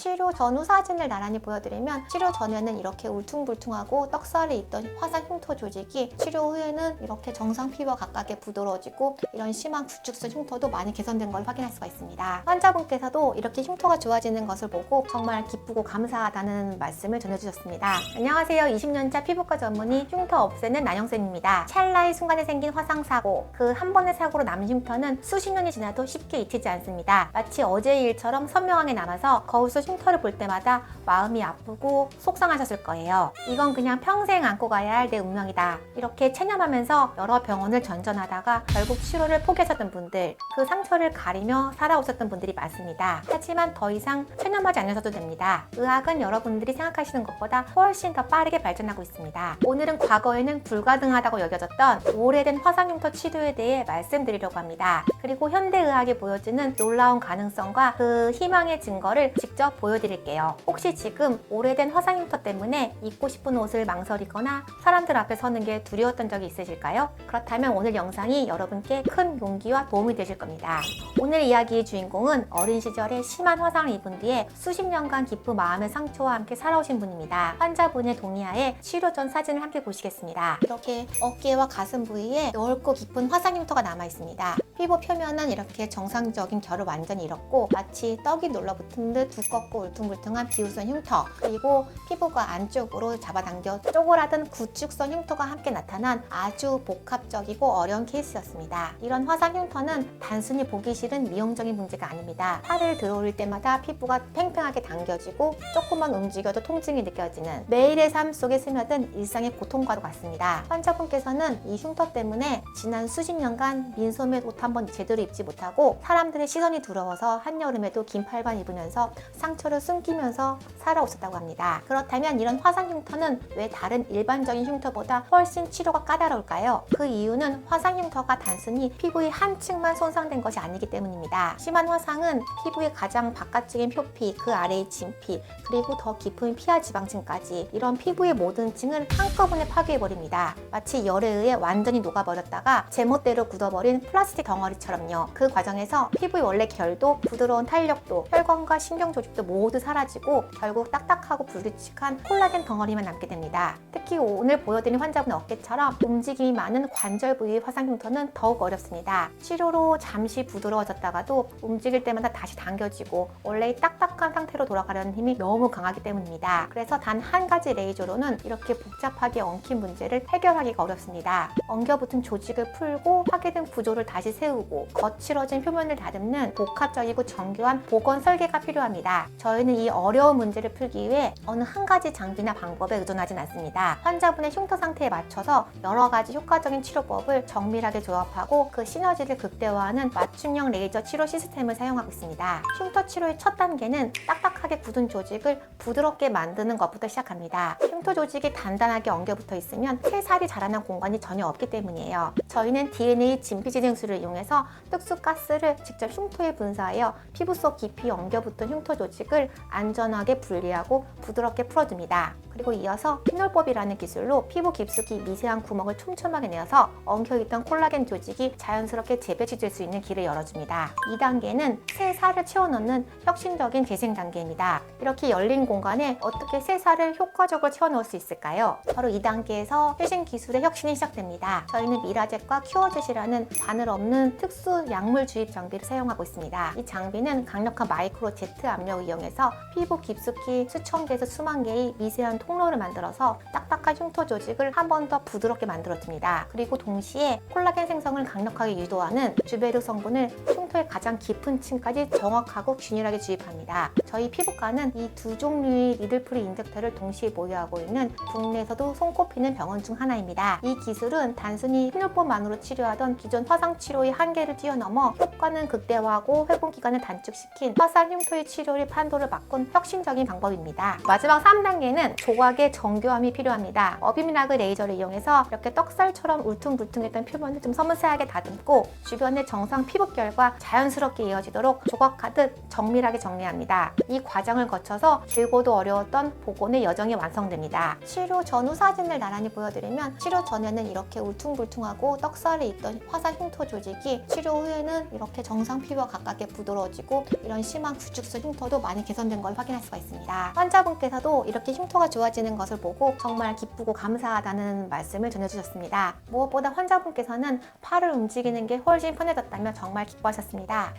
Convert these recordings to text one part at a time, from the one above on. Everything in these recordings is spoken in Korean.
치료 전후 사진을 나란히 보여드리면 치료 전에는 이렇게 울퉁불퉁하고 떡살이 있던 화상 흉터 조직이 치료 후에는 이렇게 정상 피부와 가깝게 부드러워지고 이런 심한 구축성 흉터도 많이 개선된 걸 확인할 수가 있습니다. 환자분께서도 이렇게 흉터가 좋아지는 것을 보고 정말 기쁘고 감사하다는 말씀을 전해주셨습니다. 안녕하세요. 20년차 피부과 전문의 흉터 없애는 난영쌤입니다. 찰나의 순간에 생긴 화상 사고, 그 한 번의 사고로 남은 흉터는 수십 년이 지나도 쉽게 잊히지 않습니다. 마치 어제의 일처럼 선명하게 남아서 거울 속 흉터를 볼 때마다 마음이 아프고 속상하셨을 거예요. 이건 그냥 평생 안고 가야 할 내 운명이다. 이렇게 체념하면서 여러 병원을 전전하다가 결국 치료를 포기하셨던 분들, 그 상처를 가리며 살아오셨던 분들이 많습니다. 하지만 더 이상 체념하지 않으셔도 됩니다. 의학은 여러분들이 생각하시는 것보다 훨씬 더 빠르게 발전하고 있습니다. 오늘은 과거에는 불가능하다고 여겨졌던 오래된 화상흉터 치료에 대해 말씀드리려고 합니다. 그리고 현대의학이 보여주는 놀라운 가능성과 그 희망의 증거를 직접 보여드릴게요. 혹시 지금 오래된 화상흉터 때문에 입고 싶은 옷을 망설이거나 사람들 앞에 서는 게 두려웠던 적이 있으실까요? 그렇다면 오늘 영상이 여러분께 큰 용기와 도움이 되실 겁니다. 오늘 이야기의 주인공은 어린 시절에 심한 화상을 입은 뒤에 수십 년간 깊은 마음의 상처와 함께 살아오신 분입니다. 환자분의 동의하에 치료 전 사진을 함께 보시겠습니다. 이렇게 어깨와 가슴 부위에 넓고 깊은 화상 흉터가 남아 있습니다. 피부 표면은 이렇게 정상적인 결을 완전히 잃었고 마치 떡이 눌러붙은 듯 두껍고 울퉁불퉁한 비우선 흉터 그리고 피부가 안쪽으로 잡아당겨 쪼그라든 구축성 흉터가 함께 나타난 아주 복합적이고 어려운 케이스였습니다. 이런 화상 흉터는 단순히 보기 싫은 미용적인 문제가 아닙니다. 팔을 들어올릴 때마다 피부가 팽팽하게 당겨지고 조금만 움직여도 통증이 느껴지는 매일의 삶 속에 스며든 일상의 고통과도 같습니다. 환자분께서는 이 흉터 때문에 지난 수십 년간 민소매 옷 한번 제대로 입지 못하고 사람들의 시선이 두려워서 한여름에도 긴 팔만 입으면서 상처를 숨기면서 살아오셨다고 합니다. 그렇다면 이런 화상 흉터는 왜 다른 일반적인 흉터보다 훨씬 치료가 까다로울까요? 그 이유는 화상 흉터가 단순히 피부의 한 층만 손상된 것이 아니기 때문입니다. 심한 화상은 피부의 가장 바깥쪽인 표피, 그 아래의 진피, 그리고 더 깊은 피하 지방층까지 이런 피부의 모든 층을 한꺼번에 파괴해버립니다. 마치 열에 의해 완전히 녹아버렸다가 제멋대로 굳어버린 플라스틱 덩 어리처럼요. 그 과정에서 피부의 원래 결도 부드러운 탄력도 혈관과 신경 조직도 모두 사라지고 결국 딱딱하고 불규칙한 콜라겐 덩어리만 남게 됩니다. 특히 오늘 보여드린 환자분 어깨처럼 움직임이 많은 관절 부위의 화상 흉터는 더욱 어렵습니다. 치료로 잠시 부드러워졌다가도 움직일 때마다 다시 당겨지고 원래의 딱딱한 상태로 돌아가려는 힘이 너무 강하기 때문입니다. 그래서 단 한 가지 레이저로는 이렇게 복잡하게 엉킨 문제를 해결하기가 어렵습니다. 엉겨붙은 조직을 풀고 파괴된 구조를 다시 세우고 거칠어진 표면을 다듬는 복합적이고 정교한 복원 설계가 필요합니다. 저희는 이 어려운 문제를 풀기 위해 어느 한 가지 장비나 방법에 의존하진 않습니다. 환자분의 흉터 상태에 맞춰서 여러 가지 효과적인 치료법을 정밀하게 조합하고 그 시너지를 극대화하는 맞춤형 레이저 치료 시스템을 사용하고 있습니다. 흉터 치료의 첫 단계는 딱딱하게 굳은 조직을 부드럽게 만드는 것부터 시작합니다. 흉터 조직이 단단하게 엉겨붙어 있으면 새살이 자라난 공간이 전혀 없기 때문이에요. 저희는 DNA 진피지정술을 이용 해서 특수 가스를 직접 흉터에 분사하여 피부 속 깊이 엉겨붙은 흉터 조직을 안전하게 분리하고 부드럽게 풀어줍니다. 그리고 이어서 피놀법이라는 기술로 피부 깊숙이 미세한 구멍을 촘촘하게 내어서 엉켜있던 콜라겐 조직이 자연스럽게 재배치될 수 있는 길을 열어줍니다. 2단계는 새 살을 채워넣는 혁신적인 재생 단계입니다. 이렇게 열린 공간에 어떻게 새 살을 효과적으로 채워넣을 수 있을까요? 바로 2단계에서 최신 기술의 혁신이 시작됩니다. 저희는 미라젯과 큐어젯이라는 바늘 없는 특수 약물 주입 장비를 사용하고 있습니다. 이 장비는 강력한 마이크로 제트 압력을 이용해서 피부 깊숙이 수천 개에서 수만 개의 미세한 통로를 만들어서 딱딱한 흉터 조직을 한 번 더 부드럽게 만들어줍니다. 그리고 동시에 콜라겐 생성을 강력하게 유도하는 주베르 성분을 흉 터의 가장 깊은 층까지 정확하고 균일하게 주입합니다. 저희 피부과는 이 두 종류의 니들프리 인젝터를 동시에 보유하고 있는 국내에서도 손꼽히는 병원 중 하나입니다. 이 기술은 단순히 피놀법만으로 치료하던 기존 화상 치료의 한계를 뛰어넘어 효과는 극대화하고 회복 기간을 단축시킨 화상 흉터의 치료의 판도를 바꾼 혁신적인 방법입니다. 마지막 3단계는 조각의 정교함이 필요합니다. 어비미나그 레이저를 이용해서 이렇게 떡살처럼 울퉁불퉁했던 표면을 좀 섬세하게 다듬고 주변의 정상 피부결과 자연스럽게 이어지도록 조각하듯 정밀하게 정리합니다. 이 과정을 거쳐서 길고도 어려웠던 복원의 여정이 완성됩니다. 치료 전후 사진을 나란히 보여드리면 치료 전에는 이렇게 울퉁불퉁하고 떡살이 있던 화상 흉터 조직이 치료 후에는 이렇게 정상 피부와 가깝게 부드러워지고 이런 심한 구축수 흉터도 많이 개선된 걸 확인할 수가 있습니다. 환자분께서도 이렇게 흉터가 좋아지는 것을 보고 정말 기쁘고 감사하다는 말씀을 전해주셨습니다. 무엇보다 환자분께서는 팔을 움직이는 게 훨씬 편해졌다며 정말 기뻐하셨습니다.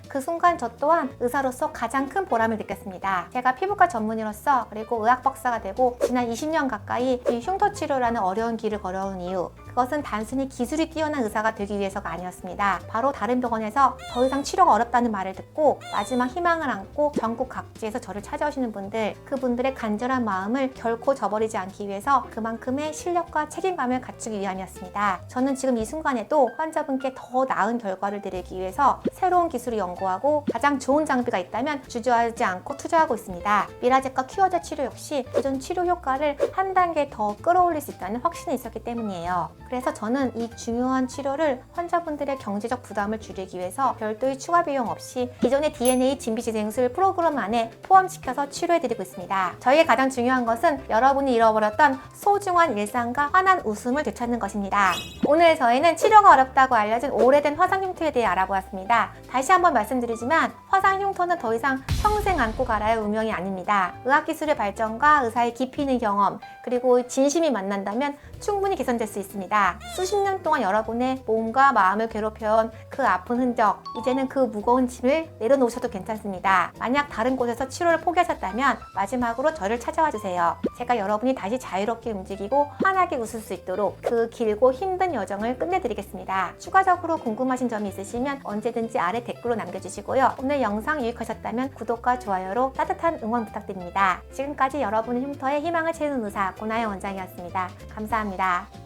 그 순간 저 또한 의사로서 가장 큰 보람을 느꼈습니다. 제가 피부과 전문의로서 그리고 의학 박사가 되고 지난 20년 가까이 이 흉터 치료라는 어려운 길을 걸어온 이유 그것은 단순히 기술이 뛰어난 의사가 되기 위해서가 아니었습니다. 바로 다른 병원에서 더 이상 치료가 어렵다는 말을 듣고 마지막 희망을 안고 전국 각지에서 저를 찾아오시는 분들, 그분들의 간절한 마음을 결코 저버리지 않기 위해서 그만큼의 실력과 책임감을 갖추기 위함이었습니다. 저는 지금 이 순간에도 환자분께 더 나은 결과를 드리기 위해서 새로운 기술을 연구하고 가장 좋은 장비가 있다면 주저하지 않고 투자하고 있습니다. 미라제과 큐어제 치료 역시 기존 치료 효과를 한 단계 더 끌어올릴 수 있다는 확신이 있었기 때문이에요. 그래서 저는 이 중요한 치료를 환자분들의 경제적 부담을 줄이기 위해서 별도의 추가 비용 없이 기존의 DNA 진비지생술 프로그램 안에 포함시켜서 치료해드리고 있습니다. 저희의 가장 중요한 것은 여러분이 잃어버렸던 소중한 일상과 환한 웃음을 되찾는 것입니다. 오늘 저희는 치료가 어렵다고 알려진 오래된 화상 흉터에 대해 알아보았습니다. 다시 한번 말씀드리지만 화상 흉터는 더 이상 평생 안고 가라의 운명이 아닙니다. 의학기술의 발전과 의사의 깊이 있는 경험 그리고 진심이 만난다면 충분히 개선될 수 있습니다. 수십 년 동안 여러분의 몸과 마음을 괴롭혀온 그 아픈 흔적, 이제는 그 무거운 짐을 내려놓으셔도 괜찮습니다. 만약 다른 곳에서 치료를 포기하셨다면 마지막으로 저를 찾아와 주세요. 제가 여러분이 다시 자유롭게 움직이고 환하게 웃을 수 있도록 그 길고 힘든 여정을 끝내드리겠습니다. 추가적으로 궁금하신 점이 있으시면 언제든지 아래 댓글로 남겨주시고요. 오늘 영상 유익하셨다면 구독과 좋아요로 따뜻한 응원 부탁드립니다. 지금까지 여러분의 흉터에 희망을 채우는 의사 고나영 원장이었습니다. 감사합니다.